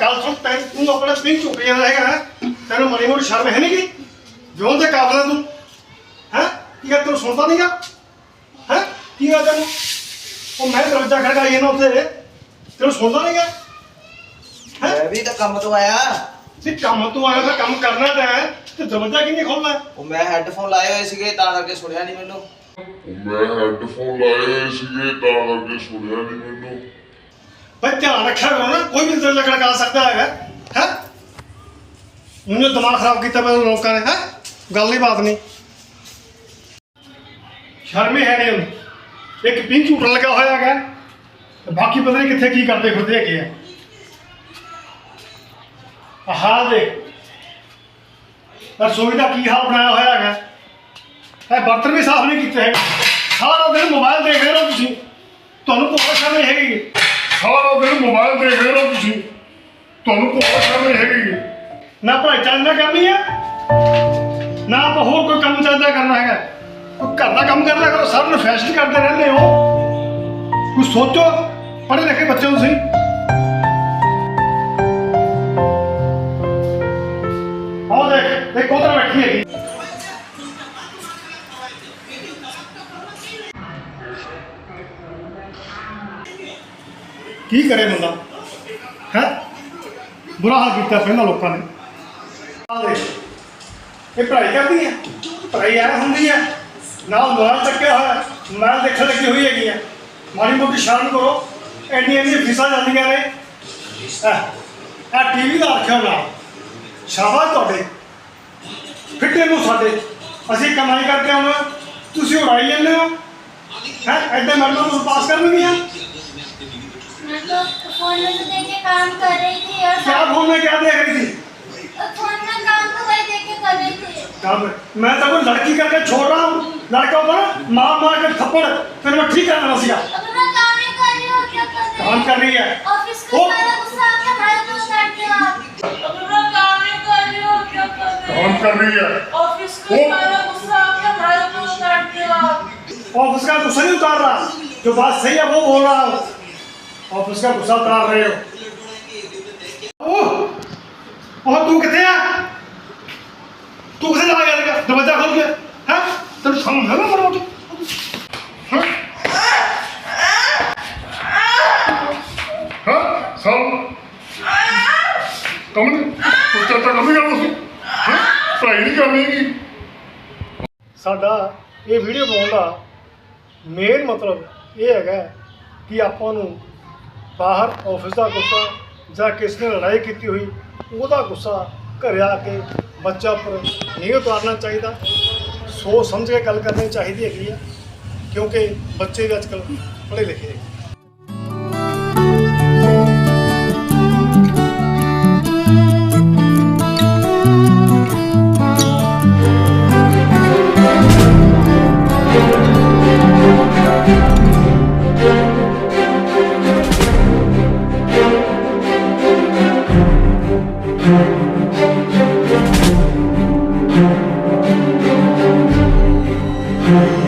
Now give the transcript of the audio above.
ਗੱਲ ਸੁਣ ਤੈਨੂੰ ਤੂੰ ਆਪਣੇ ਚੁੱਕ ਜਾਂਦਾ ਹੈਗਾ ਹੈਂ? ਤੈਨੂੰ ਮਣੀ ਮੋਟੀ ਸ਼ਰਮ ਹੈ ਨਹੀਂ ਵਿਉਂ ਦੇ ਕਾਬਲਾ ਤੂੰ। ਹੈ? ਕੀ ਗੱਲ ਤੈਨੂੰ ਸੁਣਦਾ ਨਹੀਂਗਾ ਹੈ? ਕੀ ਗੱਲ ਤੈਨੂੰ? ਉਹ ਮੈਂ ਦਰਵਾਜ਼ਾ ਖੜਕਾਈ ਨਾ ਉੱਥੇ। ਤੈਨੂੰ ਸੁਣਦਾ ਨਹੀਂਗਾ ਹੈ? ਮੈਂ ਵੀ ਤਾਂ ਕੰਮ ਤੋਂ ਆਇਆ। ਤੇ ਕੰਮ ਤੋਂ ਆਇਆ ਤਾਂ ਕੰਮ ਕਰਨਾ ਤਾਂ ਹੈ। ਤੇ ਦਰਵਾਜ਼ਾ ਕਿੰਨੇ ਖੋਲਣਾ ਹੈ? ਉਹ ਮੈਂ ਹੈੱਡਫੋਨ ਲਾਏ ਹੋਏ ਸੀਗੇ ਤਾਂ ਕਰਕੇ ਸੁਣਿਆ ਨਹੀਂ ਮੈਨੂੰ। ਮੈਂ ਹੈੱਡਫੋਨ ਲਾਏ ਹੋਏ ਸੀਗੇ ਤਾਂ ਕਰਕੇ ਸੁਣਿਆ ਨਹੀਂ ਮੈਨੂੰ। ਬਈ ਧਿਆਨ ਰੱਖਿਆ ਕਰੋ ਨਾ ਕੋਈ ਵੀ ਦਰਵਾਜ਼ਾ ਖੜਕਾ ਸਕਦਾ ਹੈਗਾ ਹੈ ਉਹਨੇ ਦਿਮਾਗ ਖਰਾਬ ਕੀਤਾ ਮੈਂ ਲੋਕਾਂ ਨੇ ਹੈ ਗੱਲ ਨਹੀਂ ਬਾਤ ਨਹੀਂ ਸ਼ਰਮੇ ਹੈ ਨੇ ਉਹਨੂੰ ਇੱਕ ਪਿੰਕ ਝੂਟਾ ਲੱਗਾ ਹੋਇਆ ਹੈਗਾ ਤੇ ਬਾਕੀ ਪਤਾ ਨਹੀਂ ਕਿੱਥੇ ਕੀ ਕਰਦੇ ਫਿਰਦੇ ਹੈਗੇ ਆ ਆਹ ਦੇਖ ਰਸੋਈ ਦਾ ਕੀ ਹਾਲ ਬਣਾਇਆ ਹੋਇਆ ਹੈਗਾ ਇਹ ਬਰਤਨ ਵੀ ਸਾਫ਼ ਨਹੀਂ ਕੀਤੇ ਹੈਗੇ ਸਾਰਾ ਦਿਨ ਮੋਬਾਈਲ ਦੇਖ ਰਹੇ ਹੋ ਤੁਸੀਂ ਤੁਹਾਨੂੰ ਕੋਈ ਸ਼ਰਮ ਨਹੀਂ ਹੈਗੀ ਸਾਰਾ ਦਿਨ ਮੋਬਾਈਲ ਦੇਖ ਰਹੇ ਹੋ ਤੁਸੀਂ। ਤੁਹਾਨੂੰ ਕੋਈ ਸ਼ਰਮ ਨਹੀਂ ਹੈਗੀ। ਨਾ ਪੜ੍ਹਾਈ ਚੱਲਦਾ ਕਰਨੀ ਹੈ ਨਾ ਆਪਾਂ ਹੋਰ ਕੋਈ ਕੰਮ ਚੱਲਦਾ ਕਰਨਾ ਹੈਗਾ। ਕੋਈ ਘਰ ਦਾ ਕੰਮ ਕਰਨਾ ਕਰੋ ਸਾਰਾ ਨੂੰ ਫੈਸ਼ਨ ਕਰਦੇ ਰਹਿੰਦੇ ਹੋ। ਕੁਝ ਸੋਚੋ, ਪੜ੍ਹੇ ਲਿਖੇ ਬੱਚੇ ਹੋ ਤੁਸੀਂ। ਆਹ ਦੇਖ ਦੇਖ ਕੋਤਰ ਬੈਠੀ ਹੈਗੀ। ਕੀ ਕਰੇ ਬੰਦਾ? ਹੈ? ਬੁਰਾ ਹਾਲ ਕੀਤਾ ਪਹਿਲਾਂ ਲੋਕਾਂ ਨੇ। ਇਹ ਪੜ੍ਹਾਈ ਕਰਦੀ ਹੈ? ਪੜ੍ਹਾਈ ਐ ਹੁੰਦੀ ਹੈ। ਨਾਲ ਮੋਬਾਈਲ ਚੱਕਿਆ ਹੋਇਆ ਮੋਬਾਈਲ ਦੇਖਣ ਲੱਗੀ ਹੋਈ ਹੈਗੀ ਹੈ। ਮਾੜੀ ਮੋਟੀ ਸ਼ਰਮ ਕਰੋ। ਐਨੀ ਐਨੀ ਫੀਸਾਂ ਜਾਂਦੀਆਂ ਨੇ। ਆ ਟੀਵੀ ਦਾ ਰੱਖਿਆ ਨਾ ਸ਼ਾਬਾਸ਼ ਤੁਹਾਡੇ। ਫਿੱਟੇ ਨੂੰ ਸਾਡੇ। ਅਸੀਂ ਕਮਾਈ ਕਰਕੇ ਆਉਣਾ ਤੁਸੀਂ ਉਡਾਈ ਜਾਂਦੇ ਹੋ। ਹੈ? ਐਡੇ ਮੈਡਮਾਂ ਨੂੰ ਪਾਸ ਕਰਨਗੀਆਂ। फ़ोन में तो देख के काम कर रही थी और क्या फ़ोन में क्या देख रही थी? फ़ोन में काम तो वही देख के कर रही थी। काम मैं तो वो लड़की करके छोड़ रहा हूँ लड़का पर मार मार के थप्पड़ फिर मैं ठीक करना सीखा काम कर रही है ऑफ़िस का अब मैं काम कर रही क्या कर रही है? काम कर रही है। ऑफ़िस का गुस्सा ऑफ़िस का गुस्सा नहीं उतार रहा। जो बात सही है वो बोल रहा हूँ। ऑफिस का गुस्सा उतार रहे हो ओह और तू कितने है तू किसे लगा गया दरवाजा खोल के हैं तेरे सामने है ना मरो ਹਾਂ ਹਾਂ ਸਭ ਕੰਮ ਨਹੀਂ ਤੂੰ ਚਾਚਾ ਕੰਮ ਨਹੀਂ ਕਰਦਾ ਸੀ ਹਾਂ ਪੜ੍ਹਾਈ ਨਹੀਂ ਕਰਨੀ ਹੈਗੀ ਸਾਡਾ ਇਹ ਵੀਡੀਓ ਬਣਾਉਣ ਦਾ ਮੇਨ ਮਤਲਬ ਇਹ ਹੈਗਾ ਕਿ ਆਪਾਂ ਨੂੰ ਬਾਹਰ ਆਫਿਸ ਦਾ ਗੁੱਸਾ ਜਾਂ ਕਿਸ ਨੇ ਲੜਾਈ ਕੀਤੀ ਹੋਈ, ਉਹਦਾ ਗੁੱਸਾ ਘਰੇ ਆ ਕੇ ਬੱਚਾ ਉੱਪਰ ਨਹੀਂ ਉਤਾਰਨਾ ਚਾਹੀਦਾ। ਸੋਚ ਸਮਝ ਕੇ ਗੱਲ ਕਰਨੀ ਚਾਹੀਦੀ ਹੈਗੀ ਆ, ਕਿਉਂਕਿ ਬੱਚੇ ਵੀ ਅੱਜਕੱਲ ਪੜ੍ਹੇ ਲਿਖੇ ਹੈਗੇ। ਹਾਂ